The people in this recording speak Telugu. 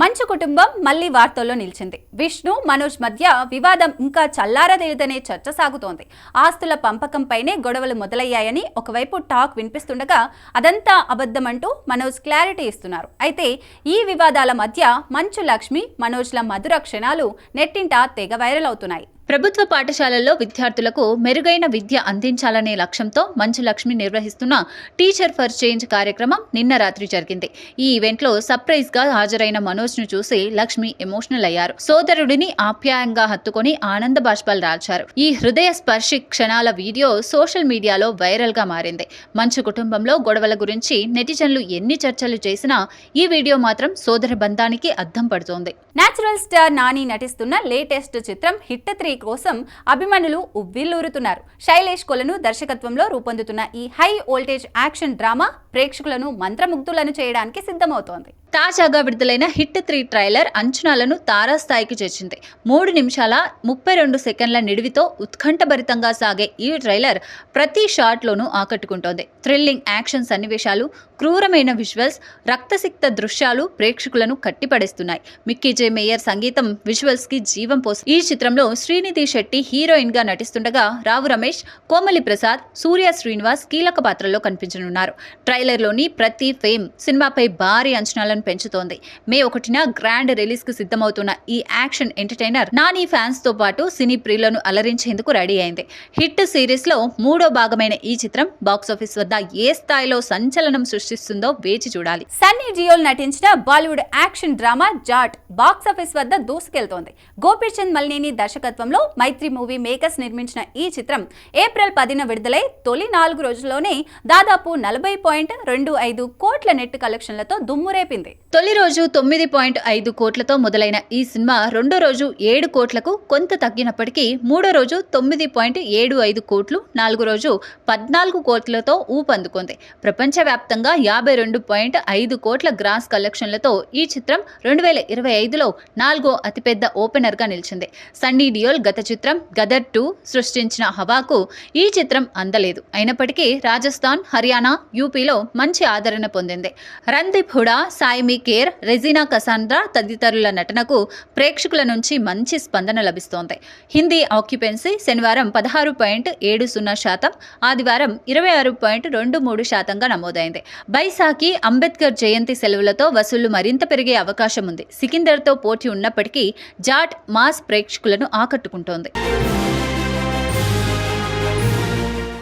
మంచు కుటుంబం మళ్ళీ వార్తల్లో నిలిచింది. విష్ణు మనోజ్ మధ్య వివాదం ఇంకా చల్లారదేదనే చర్చ సాగుతోంది. ఆస్తుల పంపకంపైనే గొడవలు మొదలయ్యాయని ఒకవైపు టాక్ వినిపిస్తుండగా అదంతా అబద్ధమంటూ మనోజ్ క్లారిటీ ఇస్తున్నారు. అయితే ఈ వివాదాల మధ్య మంచు లక్ష్మి మనోజ్ల మధుర క్షణాలు నెట్టింట తెగ వైరల్ అవుతున్నాయి. ప్రభుత్వ పాఠశాలల్లో విద్యార్థులకు మెరుగైన విద్య అందించాలనే లక్ష్యంతో మంచు లక్ష్మి నిర్వహిస్తున్న టీచర్ ఫర్ చేంజ్ కార్యక్రమం నిన్న రాత్రి జరిగింది. ఈ ఈవెంట్లో సర్ప్రైజ్గా హాజరైన మనోజ్ను చూసి లక్ష్మి ఎమోషనల్ అయ్యారు. సోదరుడిని ఆప్యాయంగా హత్తుకొని ఆనంద బాష్పాలు రాల్చారు ఈ హృదయ స్పర్శి క్షణాల వీడియో సోషల్ మీడియాలో వైరల్గా మారింది. మంచు కుటుంబంలో గొడవల గురించి నెటిజన్లు ఎన్ని చర్చలు చేసినా ఈ వీడియో మాత్రం సోదర బంధానికి అద్దం పడుతోంది. నేచురల్ స్టార్ నాని నటిస్తున్న లేటెస్ట్ చిత్రం హిట్ త్రీ కోసం అభిమానులు ఉవ్విల్లూరుతున్నారు శైలేష్ కొలను దర్శకత్వంలో రూపొందుతున్న ఈ హై వోల్టేజ్ యాక్షన్ డ్రామా ప్రేక్షకులను మంత్రముగ్ధులను చేయడానికి సిద్ధమవుతోంది. తాజాగా విడుదలైన హిట్ త్రీ ట్రైలర్ అంచనాలను తారాస్థాయికి చేర్చింది. మూడు నిమిషాల ముప్పై రెండు సెకండ్ల నిడివితో ఉత్కంఠభరితంగా సాగే ఈ ట్రైలర్ ప్రతి షాట్లోనూ ఆకట్టుకుంటోంది. థ్రిల్లింగ్ యాక్షన్ సన్నివేశాలు క్రూరమైన విజువల్స్ రక్తసిక్త దృశ్యాలు ప్రేక్షకులను కట్టిపడేస్తున్నాయి. మిక్కీ జే మేయర్ సంగీతం విజువల్స్కి జీవం పోసి ఈ చిత్రంలో శ్రీనిధి శెట్టి హీరోయిన్గా నటిస్తుండగా రావు రమేష్ కోమలి ప్రసాద్ సూర్య శ్రీనివాస్ కీలక పాత్రలో కనిపించనున్నారు. ట్రైలర్లోని ప్రతి ఫేమ్ సినిమాపై భారీ అంచనాలను పెంచుతోంది. మే ఒకటిన గ్రాండ్ రిలీజ్కు సిద్ధమవుతున్న ఈ యాక్షన్ ఎంటర్టైనర్ నాని ఫ్యాన్స్తో పాటు సినీ ప్రియులను అలరించేందుకు రెడీ అయింది. హిట్ సిరీస్లో మూడో భాగమైన ఈ చిత్రం బాక్సాఫీస్ వద్ద ఏ స్థాయిలో సంచలనం సృష్టిస్తుందో వేచి చూడాలి. సన్నీ జియోల్ నటించిన Bollywood action drama Jaat box office వద్ద దూసుకెళ్తోంది. గోపీచంద్ మల్నేని దర్శకత్వంలో మైత్రి మూవీ మేకర్స్ నిర్మించిన ఈ చిత్రం ఏప్రిల్ పదిన విడుదలై తొలి నాలుగు రోజుల్లోనే దాదాపు నలభై పాయింట్ రెండు ఐదు కోట్ల నెట్ కలెక్షన్లతో దుమ్మురేపింది తొలి రోజు తొమ్మిది పాయింట్ ఐదు కోట్లతో మొదలైన ఈ సినిమా రెండో రోజు ఏడు కోట్లకు కొంత తగ్గినప్పటికీ మూడో రోజు తొమ్మిది పాయింట్ ఏడు ఐదు కోట్లు నాలుగో రోజు పద్నాలుగు కోట్లతో ఊపందుకుంది. ప్రపంచవ్యాప్తంగా యాభై రెండు పాయింట్ ఐదు కోట్ల గ్రాస్ కలెక్షన్లతో ఈ చిత్రం రెండు వేల ఇరవై ఐదులో నాలుగో అతిపెద్ద ఓపెనర్గా నిలిచింది. సన్నీ డియోల్ గత చిత్రం గదర్ టూ సృష్టించిన హవాకు ఈ చిత్రం అందలేదు. అయినప్పటికీ రాజస్థాన్ హర్యానా యూపీలో మంచి ఆదరణ పొందింది. రందీప్ హుడా సాయి సాయిమి కేర్ రెజీనా కసాంద్రా తదితరుల నటనకు ప్రేక్షకుల నుంచి మంచి స్పందన లభిస్తోంది. హిందీ ఆక్యుపెన్సీ శనివారం పదహారు పాయింట్ ఏడు సున్నా శాతం ఆదివారం ఇరవై ఆరు పాయింట్ రెండు మూడు శాతంగా నమోదైంది. బైసాకి అంబేద్కర్ జయంతి సెలవులతో వసూళ్ళు మరింత పెరిగే అవకాశం ఉంది సికిందర్తో పోటీ ఉన్నప్పటికీ జాట్ మాస్ ప్రేక్షకులను ఆకట్టుకుంటోంది.